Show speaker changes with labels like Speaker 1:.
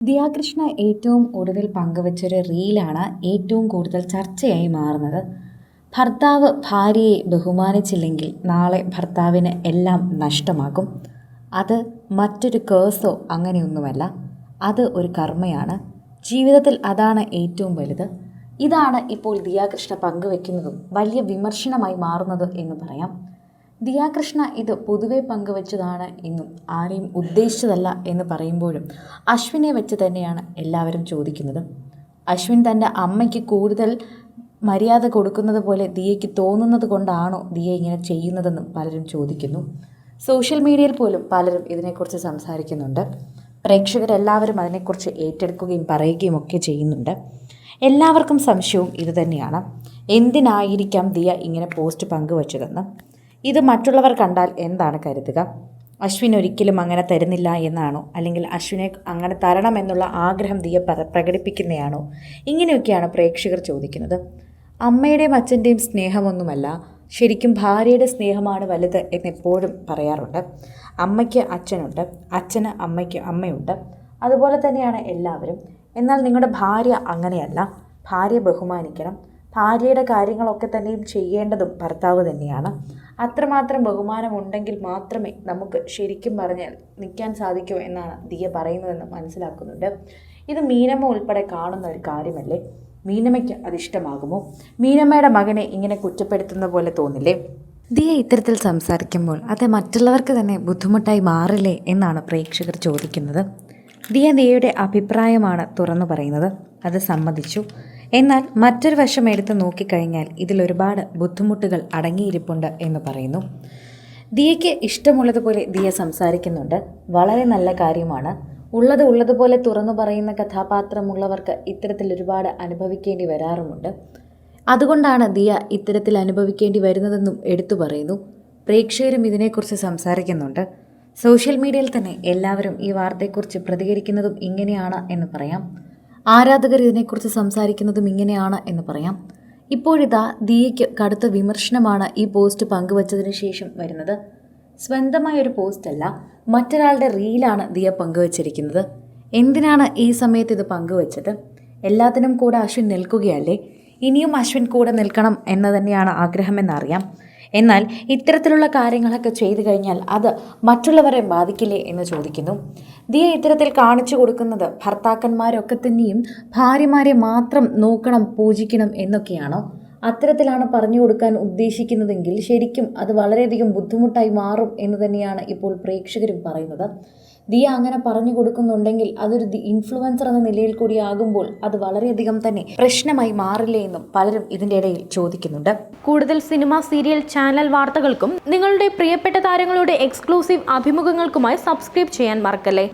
Speaker 1: ദിയാകൃഷ്ണ ഏറ്റവും ഒടുവിൽ പങ്കുവച്ചൊരു റീലാണ് ഏറ്റവും കൂടുതൽ ചർച്ചയായി മാറുന്നത്. ഭർത്താവ് ഭാര്യയെ ബഹുമാനിച്ചില്ലെങ്കിൽ നാളെ ഭർത്താവിന് എല്ലാം നഷ്ടമാകും. അത് മറ്റൊരു കേസോ അങ്ങനെയൊന്നുമല്ല. അത് ഒരു കർമ്മയാണ്. ജീവിതത്തിൽ അതാണ് ഏറ്റവും വലുത്. ഇതാണ് ഇപ്പോൾ ദിയാകൃഷ്ണ പങ്കുവെക്കുന്നതും വലിയ വിമർശനമായി മാറുന്നത് എന്ന് പറയാം. ദിയാകൃഷ്ണ ഇത് പൊതുവെ പങ്കുവച്ചതാണ് എന്നും ആരെയും ഉദ്ദേശിച്ചതല്ല എന്ന് പറയുമ്പോഴും അശ്വിനെ വെച്ച് തന്നെയാണ് എല്ലാവരും ചോദിക്കുന്നത്. അശ്വിൻ തന്റെ അമ്മയ്ക്ക് കൂടുതൽ മര്യാദ കൊടുക്കുന്നത് പോലെ ദിയയ്ക്ക് തോന്നുന്നത് കൊണ്ടാണോ ദിയ ഇങ്ങനെ ചെയ്യുന്നതെന്നും പലരും ചോദിക്കുന്നു. സോഷ്യൽ മീഡിയയിൽ പോലും പലരും ഇതിനെക്കുറിച്ച് സംസാരിക്കുന്നുണ്ട്. പ്രേക്ഷകരെല്ലാവരും അതിനെക്കുറിച്ച് ഏറ്റെടുക്കുകയും പറയുകയും ഒക്കെ ചെയ്യുന്നുണ്ട്. എല്ലാവർക്കും സംശയവും ഇതുതന്നെയാണ് എന്തിനായിരിക്കാം ദിയ ഇങ്ങനെ പോസ്റ്റ് പങ്കുവച്ചതെന്ന്? ഇത് മറ്റുള്ളവർ കണ്ടാൽ എന്താണ് കരുതുക? അശ്വിൻ ഒരിക്കലും അങ്ങനെ തരുന്നില്ല എന്നാണോ? അല്ലെങ്കിൽ അശ്വിനെ അങ്ങനെ തരണമെന്നുള്ള ആഗ്രഹം ദിയ പ്ര പ്രകടിപ്പിക്കുന്നതാണോ ഇങ്ങനെയൊക്കെയാണ് പ്രേക്ഷകർ ചോദിക്കുന്നത്. അമ്മയുടെയും അച്ഛന്റെയും സ്നേഹമൊന്നുമല്ല. ശരിക്കും ഭാര്യയുടെ സ്നേഹമാണ് വലുത് എന്നെപ്പോഴും പറയാറുണ്ട്. അമ്മയ്ക്ക് അച്ഛനുണ്ട്. അച്ഛന് അമ്മയ്ക്ക് അമ്മയുണ്ട്. അതുപോലെ തന്നെയാണ് എല്ലാവരും. എന്നാൽ നിങ്ങളുടെ ഭാര്യ അങ്ങനെയല്ല. ഭാര്യ ബഹുമാനിക്കണം. ഭാര്യയുടെ കാര്യങ്ങളൊക്കെ തന്നെയും ചെയ്യേണ്ടതും ഭർത്താവ് തന്നെയാണ്. അത്രമാത്രം ബഹുമാനമുണ്ടെങ്കിൽ മാത്രമേ നമുക്ക് ശരിക്കും പറഞ്ഞാൽ നിൽക്കാൻ സാധിക്കൂ എന്നാണ് ദിയ പറയുന്നതെന്ന് മനസ്സിലാക്കുന്നുണ്ട്. ഇത് മീനമ്മ ഉൾപ്പെടെ കാണുന്ന ഒരു കാര്യമല്ലേ? മീനമ്മയ്ക്ക് അതിഷ്ടമാകുമോ? മീനമ്മയുടെ മകനെ ഇങ്ങനെ കുറ്റപ്പെടുത്തുന്ന പോലെ തോന്നില്ലേ? ദിയ ഇത്തരത്തിൽ സംസാരിക്കുമ്പോൾ അത് മറ്റുള്ളവർക്ക് തന്നെ ബുദ്ധിമുട്ടായി മാറില്ലേ എന്നാണ് പ്രേക്ഷകർ ചോദിക്കുന്നത്. ദിയ ദിയയുടെ അഭിപ്രായമാണ് തുറന്നു പറയുന്നത്. അത് സമ്മതിച്ചു. എന്നാൽ മറ്റൊരു വശം എടുത്ത് നോക്കിക്കഴിഞ്ഞാൽ ഇതിലൊരുപാട് ബുദ്ധിമുട്ടുകൾ അടങ്ങിയിരിപ്പുണ്ട് എന്ന് പറയുന്നു. ദിയയ്ക്ക് ഇഷ്ടമുള്ളതുപോലെ ദിയ സംസാരിക്കുന്നുണ്ട്. വളരെ നല്ല കാര്യമാണ്. ഉള്ളത് ഉള്ളതുപോലെ തുറന്നു പറയുന്ന കഥാപാത്രമുള്ളവർക്ക് ഇത്തരത്തിൽ ഒരുപാട് അനുഭവിക്കേണ്ടി വരാറുമുണ്ട്. അതുകൊണ്ടാണ് ദിയ ഇത്തരത്തിൽ അനുഭവിക്കേണ്ടി വരുന്നതെന്നും എടുത്തു പറയുന്നു. പ്രേക്ഷകരും ഇതിനെക്കുറിച്ച് സംസാരിക്കുന്നുണ്ട്. സോഷ്യൽ മീഡിയയിൽ തന്നെ എല്ലാവരും ഈ വാർത്തയെക്കുറിച്ച് പ്രതികരിക്കുന്നതും ഇങ്ങനെയാണ് എന്ന് പറയാം. ആരാധകർ ഇതിനെക്കുറിച്ച് സംസാരിക്കുന്നതും ഇങ്ങനെയാണ് എന്ന് പറയാം. ഇപ്പോഴിതാ ദിയയ്ക്ക് കടുത്ത വിമർശനമാണ് ഈ പോസ്റ്റ് പങ്കുവച്ചതിന് ശേഷം വരുന്നത്. സ്വന്തമായ ഒരു പോസ്റ്റല്ല മറ്റൊരാളുടെ റീലാണ് ദിയ പങ്കുവച്ചിരിക്കുന്നത്. എന്തിനാണ് ഈ സമയത്ത് ഇത് പങ്കുവച്ചത്? എല്ലാത്തിനും കൂടെ അശ്വിൻ നിൽക്കുകയല്ലേ? ഇനിയും അശ്വിൻ കൂടെ നിൽക്കണം എന്ന് തന്നെയാണ് ആഗ്രഹമെന്നറിയാം. എന്നാൽ ഇത്തരത്തിലുള്ള കാര്യങ്ങളൊക്കെ ചെയ്തു കഴിഞ്ഞാൽ അത് മറ്റുള്ളവരെ ബാധിക്കില്ലേ എന്ന് ചോദിക്കുന്നു. ദിയ ഇത്തരത്തിൽ കാണിച്ചു കൊടുക്കുന്നത് ഭർത്താക്കന്മാരൊക്കെ തന്നെയും ഭാര്യമാരെ മാത്രം നോക്കണം പൂജിക്കണം എന്നൊക്കെയാണോ? അത്തരത്തിലാണ് പറഞ്ഞു കൊടുക്കാൻ ഉദ്ദേശിക്കുന്നതെങ്കിൽ ശരിക്കും അത് വളരെയധികം ബുദ്ധിമുട്ടായി മാറും എന്ന് തന്നെയാണ് ഇപ്പോൾ പ്രേക്ഷകരും പറയുന്നത്. ദിയ അങ്ങനെ പറഞ്ഞു കൊടുക്കുന്നുണ്ടെങ്കിൽ അതൊരു ദി ഇൻഫ്ലുവൻസർ എന്ന നിലയിൽ കൂടി ആകുമ്പോൾ അത് വളരെയധികം തന്നെ പ്രശ്നമായി മാറില്ലേ എന്നും പലരും ഇതിന്റെ ഇടയിൽ ചോദിക്കുന്നുണ്ട്.
Speaker 2: കൂടുതൽ സിനിമ സീരിയൽ ചാനൽ വാർത്തകൾക്കും നിങ്ങളുടെ പ്രിയപ്പെട്ട താരങ്ങളുടെ എക്സ്ക്ലൂസീവ് അഭിമുഖങ്ങൾക്കുമായി സബ്സ്ക്രൈബ് ചെയ്യാൻ മറക്കല്ലേ?